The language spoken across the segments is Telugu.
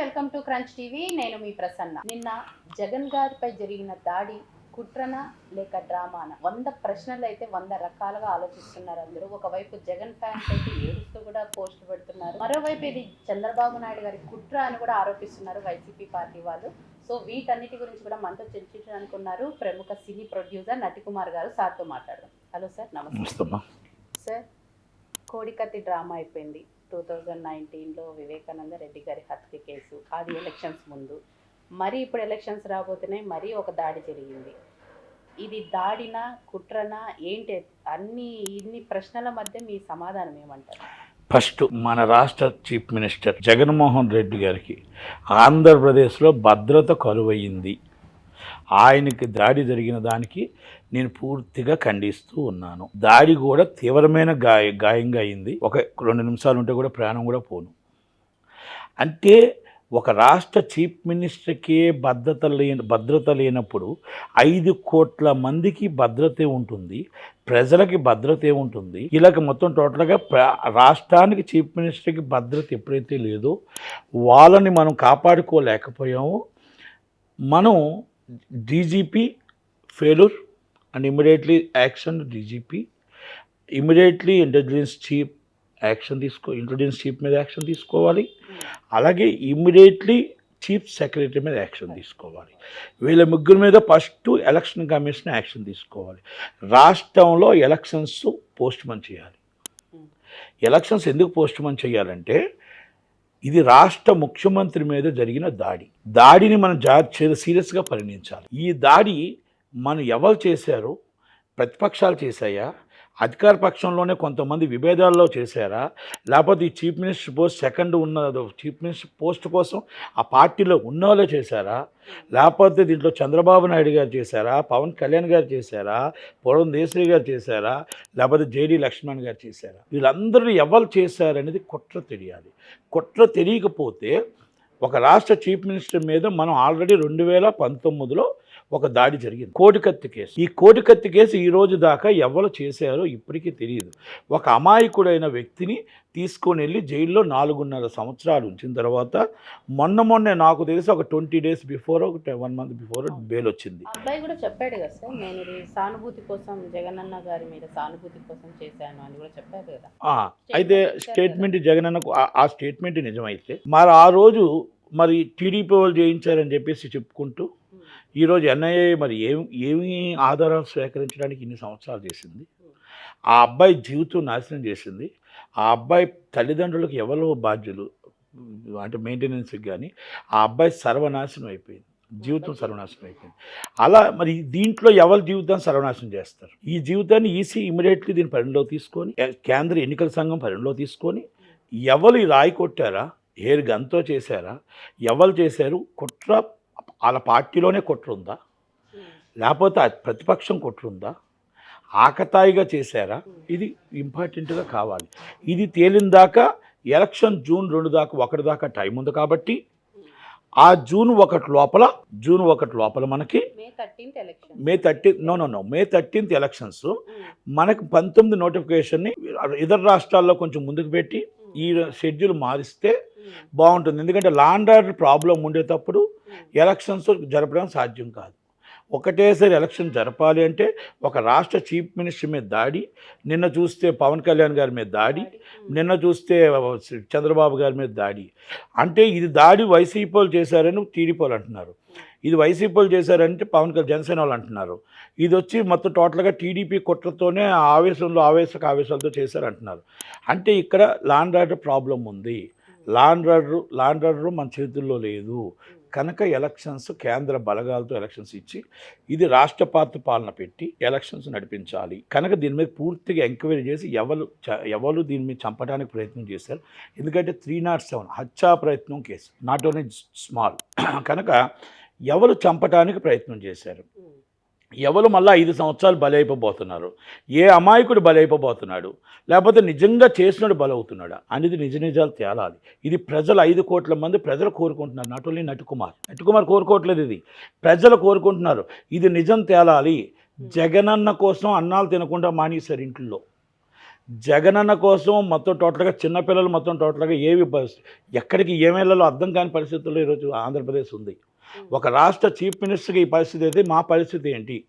Welcome to crunch TV. నేను మీ ప్రసన్న. నిన్న జగన్ గారిపై జరిగిన దాడి కుట్రన లేక డ్రామాన? వంద ప్రశ్నలు అయితే వంద రకాలుగా ఆలోచిస్తున్నారు అందరూ. ఒకవైపు జగన్ ఫ్యాన్స్ అయితే ఏడుస్తూ కూడా పోస్ట్ పెడుతున్నారు. మరోవైపు ఇది చంద్రబాబు నాయుడు గారి కుట్ర అని కూడా ఆరోపిస్తున్నారు వైసీపీ పార్టీ వాళ్ళు. సో వీటన్నిటి గురించి కూడా మనతో చర్చించడానికి ఉన్నారు ప్రముఖ సినీ ప్రొడ్యూసర్ నటికుమార్ గారు. సార్తో మాట్లాడదాం. హలో సార్ నమస్తే. సార్ కోడికత్తి డ్రామా అయిపోయింది. టూ థౌజండ్ నైన్టీన్లో వివేకానంద రెడ్డి గారి హత్య కేసు అది ఎలక్షన్స్ ముందు. మరి ఇప్పుడు ఎలక్షన్స్ రాబోతున్నాయి మరీ ఒక దాడి జరిగింది. ఇది దాడినా కుట్రనా ఏంటి అన్ని ఇన్ని ప్రశ్నల మధ్య మీ సమాధానం ఏమంటారు? ఫస్ట్ మన రాష్ట్ర చీఫ్ మినిస్టర్ జగన్మోహన్ రెడ్డి గారికి ఆంధ్రప్రదేశ్లో భద్రత కరువయింది ఆయనకి దాడి జరిగిన దానికి నేను పూర్తిగా ఖండిస్తూ ఉన్నాను. దాడి కూడా తీవ్రమైన గాయ గాయంగా అయింది. ఒక రెండు నిమిషాలు ఉంటే కూడా ప్రాణం కూడా పోను. అంటే ఒక రాష్ట్ర చీఫ్ మినిస్టర్కే భద్రత లేని భద్రత లేనప్పుడు ఐదు కోట్ల మందికి భద్రతే ఉంటుంది. ప్రజలకి భద్రత ఉంటుంది. ఇలాగ మొత్తం టోటల్గా రాష్ట్రానికి చీఫ్ మినిస్టర్కి భద్రత ఎప్పుడైతే లేదో వాళ్ళని మనం కాపాడుకోలేకపోయామో మనం DGP failure and immediately action DGP immediately intelligence chief action తీసుకో ఇంటెలిజెన్స్ చీఫ్ మీద యాక్షన్ తీసుకోవాలి. అలాగే ఇమ్మీడియట్లీ చీఫ్ సెక్రటరీ మీద యాక్షన్ తీసుకోవాలి. వీళ్ళ ముగ్గురు మీద ఫస్ట్ ఎలక్షన్ కమిషన్ యాక్షన్ తీసుకోవాలి. రాష్ట్రంలో ఎలక్షన్స్ పోస్ట్ మన్ చేయాలి ఎలక్షన్స్ ఎందుకు పోస్ట్ మన్ చేయాలంటే ఇది రాష్ట్ర ముఖ్యమంత్రి మీద జరిగిన దాడి. దాడిని మనం జాగ్రత్త సీరియస్గా పరిగణించాలి. ఈ దాడి మనం ఎవరు చేశారో? ప్రతిపక్షాలు చేశాయా? అధికార పక్షంలోనే కొంతమంది విభేదాల్లో చేశారా? లేకపోతే ఈ చీఫ్ మినిస్టర్ పోస్ట్ సెకండ్ ఉన్న చీఫ్ మినిస్టర్ పోస్ట్ కోసం ఆ పార్టీలో ఉన్నవాళ్ళే చేశారా? లేకపోతే దీంట్లో చంద్రబాబు నాయుడు గారు చేశారా? పవన్ కళ్యాణ్ గారు చేశారా? పూర్వం దేశ్రీ గారు చేశారా? లేకపోతే జేడీ లక్ష్మణ్ గారు చేశారా? వీళ్ళందరూ ఎవరు చేశారనేది కుట్ర తెలియాలి. కుట్ర తెలియకపోతే ఒక రాష్ట్ర చీఫ్ మినిస్టర్ మీద మనం ఆల్రెడీ రెండు వేల పంతొమ్మిదిలో ఒక దాడి జరిగింది. కోడికత్తి కేసు. ఈ కోడికత్తి కేసు ఈ రోజు దాకా ఎవరు చేశారో ఇప్పటికీ తెలియదు. ఒక అమాయకుడైన వ్యక్తిని తీసుకొని వెళ్ళి జైల్లో నాలుగున్నర సంవత్సరాలు ఉంచిన తర్వాత మొన్న మొన్నే నాకు తెలిసి ఒక ట్వంటీ డేస్ బిఫోర్ ఒక వన్ మంత్ బిఫోర్ బెయిల్ వచ్చింది అబ్బాయి కూడా చెప్పాడు కదా సార్ నేను సానుభూతి కోసం జగనన్న గారి మీద సానుభూతి కోసం చేశాను అని కూడా చెప్పారు కదా. అయితే స్టేట్మెంట్ జగన్ అన్నకు ఆ- ఆ స్టేట్మెంట్ నిజమైతే మరి ఆ రోజు మరి టీడీపీ వాళ్ళు చేయించారని చెప్పేసి చెప్పుకుంటూ ఈరోజు ఎన్ఐఏ మరి ఏం ఏమి ఆధారాలు సేకరించడానికి ఇన్ని సంవత్సరాలు చేసింది? ఆ అబ్బాయి జీవితం నాశనం చేసింది. ఆ అబ్బాయి తల్లిదండ్రులకు ఎవరో బాధ్యులు? అంటే మెయింటెనెన్స్కి కానీ ఆ అబ్బాయి సర్వనాశనం అయిపోయింది. జీవితం సర్వనాశనం అయిపోయింది. అలా మరి దీంట్లో ఎవరి జీవితాన్ని సర్వనాశనం చేస్తారు? ఈ జీవితాన్ని ఈసీ ఇమీడియట్లీ దీని పరిణిలో తీసుకొని కేంద్ర ఎన్నికల సంఘం పరిణిలో తీసుకొని ఎవరు ఈ రాయి కొట్టారా? హెయిర్ గన్తో చేశారా? ఎవరు చేశారు? కుట్ర వాళ్ళ పార్టీలోనే కుట్ర ఉందా లేకపోతే ప్రతిపక్షం కుట్ర ఉందా ఆకతాయిగా చేశారా? ఇది ఇంపార్టెంట్గా కావాలి. ఇది తేలిన దాకా ఎలక్షన్ జూన్ రెండు దాకా ఒకటి దాకా టైం ఉంది కాబట్టి ఆ జూన్ ఒకటి లోపల జూన్ ఒకటి లోపల మనకి May thirteenth election May thirteen no no no May thirteenth elections మనకు పంతొమ్మిది నోటిఫికేషన్ని ఇతర రాష్ట్రాల్లో కొంచెం ముందుకు పెట్టి ఈ షెడ్యూల్ మారిస్తే బాగుంటుంది. ఎందుకంటే లాండ్ ఆర్డర్ ప్రాబ్లం ఉండేటప్పుడు ఎలక్షన్స్ జరపడం సాధ్యం కాదు. ఒకటేసారి ఎలక్షన్ జరపాలి అంటే ఒక రాష్ట్ర చీఫ్ మినిస్టర్ మీద దాడి నిన్న చూస్తే పవన్ కళ్యాణ్ గారి మీద దాడి నిన్న చూస్తే చంద్రబాబు గారి మీద దాడి. అంటే ఇది దాడి వైసీపీ వాళ్ళు చేశారని టీడీపీ వాళ్ళు అంటున్నారు. ఇది వైసీపీ వాళ్ళు చేశారంటే పవన్ కళ్యాణ్ జనసేన వాళ్ళు అంటున్నారు. ఇది వచ్చి మొత్తం టోటల్గా టీడీపీ కుట్రతోనే ఆవేశంలో ఆవేశక ఆవేశాలతో చేశారంటున్నారు. అంటే ఇక్కడ లాండ్ ఆర్డర్ ప్రాబ్లం ఉంది. లాండ్ ఆర్డర్ లాండ్ ఆర్డర్ మన చేతుల్లో లేదు. కనుక ఎలక్షన్స్ కేంద్ర బలగాలతో ఎలక్షన్స్ ఇచ్చి ఇది రాష్ట్ర పార్టీ పాలన పెట్టి ఎలక్షన్స్ నడిపించాలి. కనుక దీని మీద పూర్తిగా ఎంక్వైరీ చేసి ఎవరు ఎవరు దీని మీద చంపడానికి ప్రయత్నం చేశారు. ఎందుకంటే త్రీ నాట్ సెవెన్ హత్యా ప్రయత్నం కేసు నాట్ ఓన్లీ స్మాల్. కనుక ఎవరు చంపడానికి ప్రయత్నం చేశారు? ఎవరు మళ్ళీ ఐదు సంవత్సరాలు బలైపోబోతున్నారు? ఏ అమాయకుడు బలైపోబోతున్నాడు? లేకపోతే నిజంగా చేసినాడు బలవుతున్నాడా? అనేది నిజ నిజాలు తేలాలి. ఇది ప్రజలు ఐదు కోట్ల మంది ప్రజలు కోరుకుంటున్నారు. Not only Natukumar. నటుకుమార్ కోరుకోవట్లేదు ఇది. ప్రజలు కోరుకుంటున్నారు. ఇది నిజం తేలాలి. జగనన్న కోసం అన్నాలు తినకుండా మానేశారు ఇంట్లో. జగనన్న కోసం మొత్తం టోటల్గా చిన్నపిల్లలు మొత్తం టోటల్గా ఏవి ఎక్కడికి ఏమేళ్ళలో అర్థం కాని పరిస్థితుల్లో ఈరోజు ఆంధ్రప్రదేశ్ ఉంది. ఒక రాష్ట్ర చీఫ్ మినిస్టర్కి ఈ పరిస్థితి అయితే మా పరిస్థితి ఏంటి?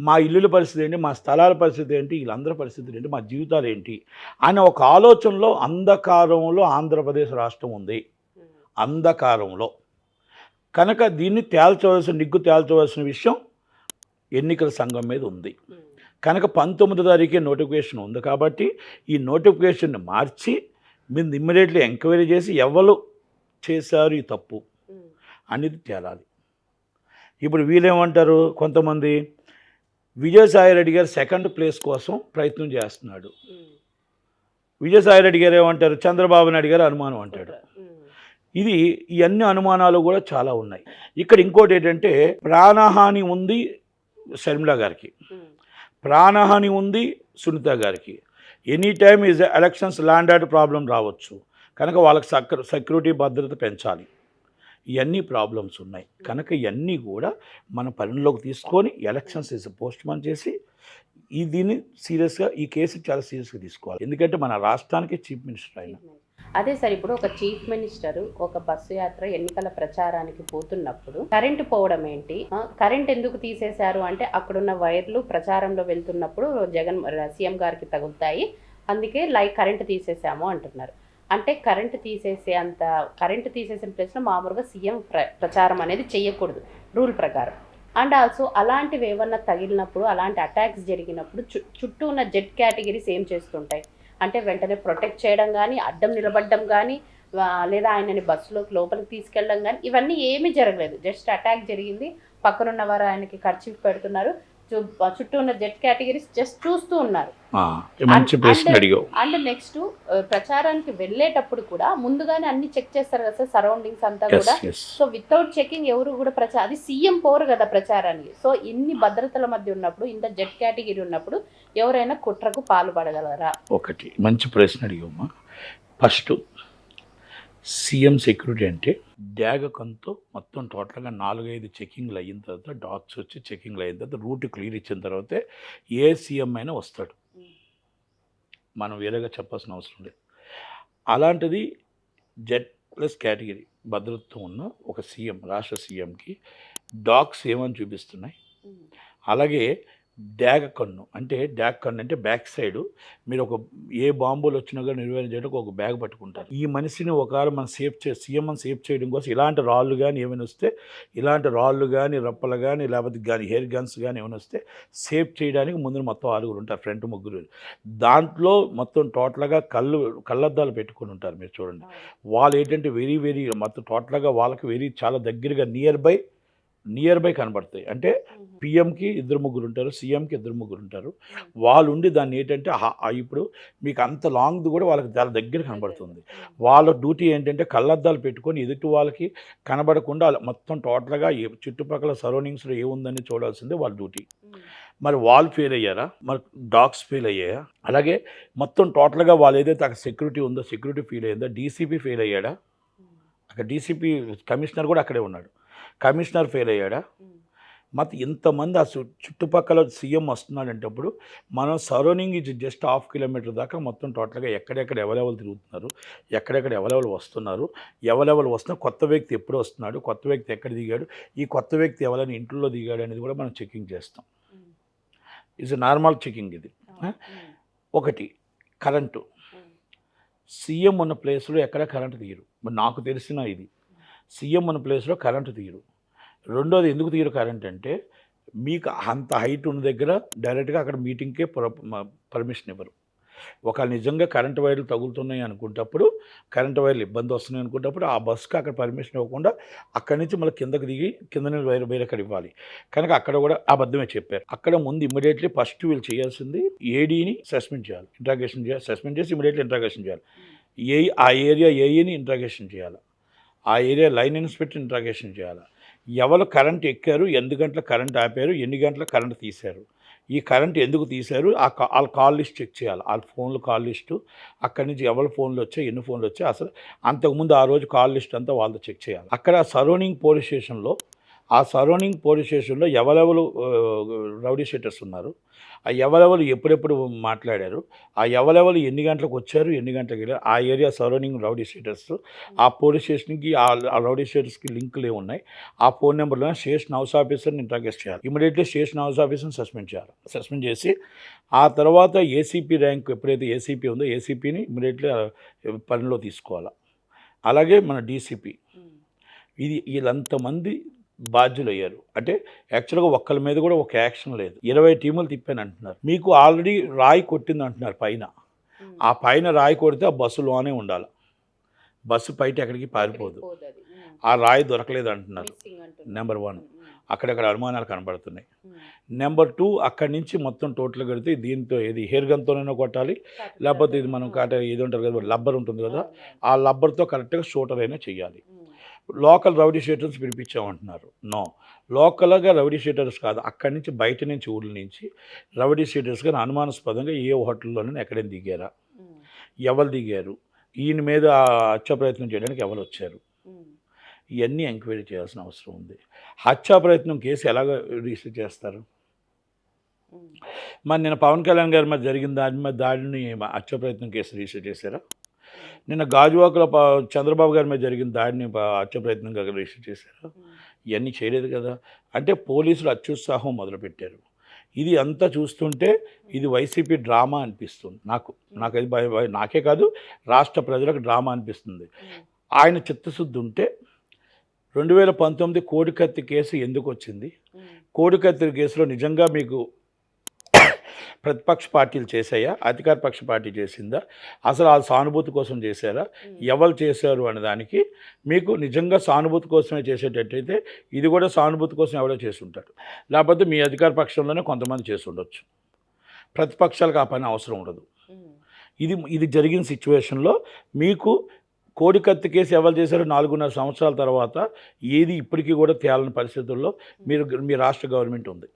మా ఇల్లుల పరిస్థితి ఏంటి? మా స్థలాల పరిస్థితి ఏంటి? వీళ్ళందరి పరిస్థితి ఏంటి? మా జీవితాలు ఏంటి? అనే ఒక ఆలోచనలో అంధకారంలో ఆంధ్రప్రదేశ్ రాష్ట్రం ఉంది. అంధకారంలో. కనుక దీన్ని తేల్చవలసిన నిగ్గు తేల్చవలసిన విషయం ఎన్నికల సంఘం మీద ఉంది. కనుక పంతొమ్మిదో తారీఖే నోటిఫికేషన్ ఉంది కాబట్టి ఈ నోటిఫికేషన్ని మార్చి మీరు ఇమ్మీడియట్లీ ఎంక్వైరీ చేసి ఎవరు చేశారు ఈ తప్పు? అనేది తేలాలి. ఇప్పుడు వీళ్ళేమంటారు? కొంతమంది విజయసాయి రెడ్డి గారు సెకండ్ ప్లేస్ కోసం ప్రయత్నం చేస్తున్నాడు. విజయసాయి రెడ్డి గారు ఏమంటారు? చంద్రబాబు నాయుడు గారు అనుమానం అంటాడు. ఇది ఈ అన్ని అనుమానాలు కూడా చాలా ఉన్నాయి. ఇక్కడ ఇంకోటి ఏంటంటే ప్రాణహాని ఉంది షర్మిల గారికి. ప్రాణహాని ఉంది సునీత గారికి. Any time is elections land problem రావచ్చు. కనుక వాళ్ళకి సక్ సెక్యూరిటీ భద్రత పెంచాలి. ఇవన్నీ ప్రాబ్లమ్స్ ఉన్నాయి. కనుక ఇవన్నీ కూడా మన పరిణిలోకి తీసుకొని ఎలక్షన్స్ ఇస్ పోస్ట్ పోన్ చేసి ఈ దీన్ని సీరియస్గా ఈ కేసు చాలా సీరియస్గా తీసుకోవాలి. ఎందుకంటే మన రాష్ట్రానికి చీఫ్ మినిస్టర్ అయినా అదే సార్ ఇప్పుడు ఒక చీఫ్ మినిస్టర్ ఒక బస్సు యాత్ర ఎన్నికల ప్రచారానికి పోతున్నప్పుడు కరెంటు పోవడం ఏంటి? కరెంట్ ఎందుకు తీసేశారు? అంటే అక్కడున్న వైర్లు ప్రచారంలో వెళ్తున్నప్పుడు జగన్ సీఎం గారికి తగులుతాయి. అందుకే లైక్ కరెంట్ తీసేసాము అంటున్నారు. అంటే కరెంట్ తీసేసే అంత కరెంట్ తీసేసిన ప్లేస్లో మామూలుగా సీఎం ప్ర ప్రచారం అనేది చేయకూడదు రూల్ ప్రకారం. అండ్ ఆల్సో అలాంటివి ఏమన్నా తగిలినప్పుడు అలాంటి అటాక్స్ జరిగినప్పుడు చు చుట్టూ ఉన్న జెట్ కేటగిరీస్ ఏం చేస్తుంటాయి? అంటే వెంటనే ప్రొటెక్ట్ చేయడం కానీ అడ్డం నిలబడడం కానీ లేదా ఆయనని బస్సులోకి లోపలికి తీసుకెళ్ళడం కానీ ఇవన్నీ ఏమీ జరగలేదు. జస్ట్ అటాక్ జరిగింది పక్కనున్న వారు ఆయనకి ఖర్చు పెడుతున్నారు చుట్టూ ఉన్న జెట్ కేటగిరీస్ జస్ట్ చూస్తూ ఉన్నారు. అండ్ నెక్స్ట్ ప్రచారానికి వెళ్ళేటప్పుడు కూడా ముందుగానే అన్ని చెక్ చేస్తారు కదా సార్ సరౌండింగ్స్ అంతా కూడా. సో వితౌట్ చెకింగ్ ఎవరు కూడా ప్రచారం అది సీఎం పోరు కదా ప్రచారానికి. సో ఇన్ని భద్రతల మధ్య ఉన్నప్పుడు ఇంత జెట్ కేటగిరీ ఉన్నప్పుడు ఎవరైనా కుట్రకు పాల్పడగలరా? ఒకటి. మంచి ప్రశ్న అడిగామ్మా ఫస్ట్ సీఎం సెక్యూరిటీ అంటే డ్యాగకంతో మొత్తం టోటల్గా నాలుగైదు చెకింగ్లు అయిన తర్వాత డాక్స్ వచ్చి చెకింగ్లు అయిన తర్వాత రూట్ క్లియర్ ఇచ్చిన తర్వాతే ఏ సీఎం అయినా వస్తాడు. మనం వేరేగా చెప్పాల్సిన అవసరం లేదు. అలాంటిది జెడ్ ప్లస్ కేటగిరీ భద్రతతో ఉన్న ఒక సీఎం రాష్ట్ర సీఎంకి డాగ్స్ ఏమని చూపిస్తున్నాయి? అలాగే డ్యాగ కన్ను. అంటే డ్యాగ్ కన్ను అంటే బ్యాక్ సైడ్ మీరు ఒక ఏ బాంబులు వచ్చినా కూడా నిర్వహణ చేయడానికి ఒక బ్యాగ్ పట్టుకుంటారు. ఈ మనిషిని ఒకవేళ మనం సేఫ్ చే సీఎం సేఫ్ చేయడం కోసం ఇలాంటి రాళ్ళు కానీ ఏమైనా వస్తే ఇలాంటి రాళ్ళు కానీ రప్పలు కానీ లేకపోతే కానీ హెయిర్ గన్స్ కానీ ఏమైనా వస్తే సేఫ్ చేయడానికి ముందు మొత్తం ఆరుగురు ఉంటారు ఫ్రంట్ ముగ్గురు. దాంట్లో మొత్తం టోటల్గా కళ్ళు కళ్ళద్దాలు పెట్టుకొని ఉంటారు మీరు చూడండి. వాళ్ళు ఏంటంటే వెరీ వెరీ మొత్తం టోటల్గా వాళ్ళకి వెరీ చాలా దగ్గరగా నియర్ బై నియర్ బై కనబడతాయి. అంటే పిఎంకి ఇద్దరు ముగ్గురు ఉంటారు సీఎంకి ఇద్దరు ముగ్గురు ఉంటారు వాళ్ళు ఉండి దాన్ని ఏంటంటే ఇప్పుడు మీకు అంత లాంగ్ది కూడా వాళ్ళకి చాలా దగ్గర కనబడుతుంది. వాళ్ళ డ్యూటీ ఏంటంటే కళ్ళద్దాలు పెట్టుకొని ఎదుటి వాళ్ళకి కనబడకుండా మొత్తం టోటల్గా ఏ చుట్టుపక్కల సరౌండింగ్స్లో ఏముందని చూడాల్సిందే వాళ్ళ డ్యూటీ మరి వాళ్ళు ఫెయిల్ అయ్యారా? మరి డాగ్స్ ఫెయిల్ అయ్యాయా? అలాగే మొత్తం టోటల్గా వాళ్ళు ఏదైతే అక్కడ సెక్యూరిటీ ఉందో సెక్యూరిటీ ఫెయిల్ అయ్యిందో డీసీపీ ఫెయిల్ అయ్యాడా? అక్కడ డీసీపీ కమిషనర్ కూడా అక్కడే ఉన్నాడు. కమిషనర్ ఫెయిల్ అయ్యాడా? మొత్తం ఇంతమంది ఆ చు- చుట్టుపక్కల సీఎం వస్తున్నాడంటప్పుడు మనం సరౌండింగ్ ఇది జస్ట్ హాఫ్ కిలోమీటర్ దాకా మొత్తం టోటల్గా ఎక్కడెక్కడ ఎవరెవరు తిరుగుతున్నారు ఎక్కడెక్కడ ఎవరెవరు వస్తున్నారు ఎవరెవరు వస్తున్నారు కొత్త వ్యక్తి ఎప్పుడు వస్తున్నాడు కొత్త వ్యక్తి ఎక్కడ దిగాడు ఈ కొత్త వ్యక్తి ఎవరైనా ఇంట్లో దిగాడు అనేది కూడా మనం చెకింగ్ చేస్తాం. ఇస్ నార్మల్ చెకింగ్ ఇది. ఒకటి కరెంటు. సీఎం ఉన్న ప్లేస్లో ఎక్కడ కరెంటు తీయరు. నాకు తెలిసిన ఇది. సీఎం ఉన్న ప్లేస్లో కరెంటు తీయరు రెండోది ఎందుకు తీయరు కరెంట్ అంటే మీకు అంత హైట్ ఉన్న దగ్గర డైరెక్ట్గా అక్కడ మీటింగ్కే పర్మిషన్ ఇవ్వరు. ఒక నిజంగా కరెంటు వైర్లు తగులుతున్నాయి అనుకుంటప్పుడు కరెంటు వైర్లు ఇబ్బంది వస్తున్నాయి అనుకుంటప్పుడు ఆ బస్సుకి అక్కడ పర్మిషన్ ఇవ్వకుండా అక్కడి నుంచి మళ్ళీ కిందకి దిగి కింద నుంచి వైర్ వైర్ అక్కడ ఇవ్వాలి. కనుక అక్కడ కూడా అబద్ధమే చెప్పారు. అక్కడ ముందు ఇమీడియట్లీ ఫస్ట్ వీళ్ళు చేయాల్సింది ఏడీని సస్పెండ్ చేయాలి. ఇంట్రాగేషన్ చేయాలి. సస్పెండ్ చేసి ఇమీడియట్లీ ఇంట్రాగేషన్ చేయాలి. ఏ ఆ ఏరియా ఏఈని ఇంట్రాగేషన్ చేయాలి. ఆ ఏరియా లైన్ ఇన్స్పెక్టర్ ఇంట్రాగేషన్ చేయాలి? ఎవరు కరెంట్ ఎక్కారు? ఎన్ని గంటల కరెంట్ ఆపారు? ఎన్ని గంటల కరెంట్ తీశారు? ఈ కరెంట్ ఎందుకు తీశారు? ఆ వాళ్ళ కాల్ లిస్ట్ చెక్ చేయాలి? వాళ్ళ ఫోన్లు కాల్ లిస్టు అక్కడి నుంచి ఎవరి ఫోన్లు వచ్చాయి? ఎన్ని ఫోన్లు వచ్చాయి? అసలు అంతకుముందు ఆ రోజు కాల్ లిస్ట్ అంతా వాళ్ళతో చెక్ చేయాలి? అక్కడ సరౌండింగ్ పోలీస్ స్టేషన్లో ఆ సరౌండింగ్ పోలీస్ స్టేషన్లో ఎవరెవరు రౌడీ షీటర్స్ ఉన్నారు ఆ ఎవరెవరు ఎప్పుడెప్పుడు మాట్లాడారు ఆ ఎవరెవరు ఎన్ని గంటలకు వచ్చారు ఎన్ని గంటలకు వెళ్ళారు ఆ ఏరియా సరౌండింగ్ రౌడీ షీటర్స్ ఆ పోలీస్ స్టేషన్కి ఆ రౌడీ షీటర్స్కి లింకులు ఉన్నాయి. ఆ ఫోన్ నెంబర్లో స్టేషన్ హౌస్ ఆఫీసర్ని ఇంట్రాగేట్ చేయాలి. ఇమీడియట్లీ స్టేషన్ హౌస్ ఆఫీసర్ని సస్పెండ్ చేయాలి. సస్పెండ్ చేసి ఆ తర్వాత ఏసీపీ ర్యాంక్ ఎప్పుడైతే ఏసీపీ ఉందో ఏసీపీని ఇమీడియట్లీ పనిలో తీసుకోవాలి. అలాగే మన డీసీపీ ఇది వీళ్ళంతమంది బాధ్యులు అయ్యారు అంటే యాక్చువల్గా ఒక్కరి మీద కూడా ఒక యాక్షన్ లేదు. ఇరవై టీములు తిప్పాను అంటున్నారు. మీకు ఆల్రెడీ రాయి కొట్టింది అంటున్నారు పైన. ఆ పైన రాయి కొడితే ఆ బస్సులోనే ఉండాలి. బస్సు బయట ఎక్కడికి పారిపోదు. ఆ రాయి దొరకలేదు అంటున్నారు. నెంబర్ వన్ అక్కడక్కడ అనుమానాలు కనబడుతున్నాయి. నెంబర్ టూ అక్కడి నుంచి మొత్తం టోటల్ కడితే దీంతో ఇది హెయిర్ గన్తోనైనా కొట్టాలి లేకపోతే ఇది మనం కాట ఇది ఉంటుంది కదా లబ్బర్ ఉంటుంది కదా. ఆ లబ్బర్తో కరెక్ట్గా షూటర్ అయినా చేయాలి లోకల్ రౌడీ షీటర్స్ పిలిపించామంటున్నారు. నో. లోకల్గా రౌడీ షీటర్స్ కాదు. అక్కడి నుంచి బయట నుంచి ఊళ్ళ నుంచి రౌడీ షీటర్స్గా అనుమానాస్పదంగా ఏ హోటల్లోనైనా ఎక్కడైనా దిగారా? ఎవరు దిగారు? ఈయన మీద హత్య ప్రయత్నం చేయడానికి ఎవరు వచ్చారు. ఇవన్నీ ఎంక్వైరీ చేయాల్సిన అవసరం ఉంది. హత్యా ప్రయత్నం కేసు ఎలాగ రిజిస్టర్ చేస్తారు. మరి నిన్న పవన్ కళ్యాణ్ గారి మీద జరిగిన దాని మీద దాడిని హత్య ప్రయత్నం కేసు రిజిస్టర్ చేశారా? నిన్న గాజువాకలో చంద్రబాబు గారి మీద జరిగిన దాడిని హత్య ప్రయత్నంగా రిజిస్టర్ చేశారా. ఉమ్, ఇవన్నీ చేయలేదు కదా. అంటే పోలీసులు అత్యుత్సాహం మొదలుపెట్టారు. ఇది అంతా చూస్తుంటే ఇది వైసీపీ డ్రామా అనిపిస్తుంది నాకు. నాకు అది భయ- భయ- నాకే కాదు రాష్ట్ర ప్రజలకు డ్రామా అనిపిస్తుంది. ఉమ్, ఆయన చిత్తశుద్ధి ఉంటే రెండు వేల పంతొమ్మిది కోడికత్తి కేసు ఎందుకు వచ్చింది? కోడికత్తి కేసులో నిజంగా మీకు ప్రతిపక్ష పార్టీలు చేశాయా? అధికార పక్ష పార్టీ చేసిందా? అసలు ఆ సానుభూతి కోసం చేశారా. ఎవరు చేశారు అనే దానికి మీకు నిజంగా సానుభూతి కోసమే చేసేటట్టయితే ఇది కూడా సానుభూతి కోసం ఎవడో చేసి ఉంటాడు లేకపోతే మీ అధికార పక్షంలోనే కొంతమంది చేసి ఉండొచ్చు. ప్రతిపక్షాలకు ఆ పని అవసరం ఉండదు. ఇది ఇది జరిగిన సిచ్యువేషన్లో మీకు కోడికత్తి కేసు ఎవరు చేశారో నాలుగున్నర సంవత్సరాల తర్వాత ఏది ఇప్పటికీ కూడా తేలని పరిస్థితుల్లో మీరు మీ రాష్ట్ర గవర్నమెంట్ ఉంది.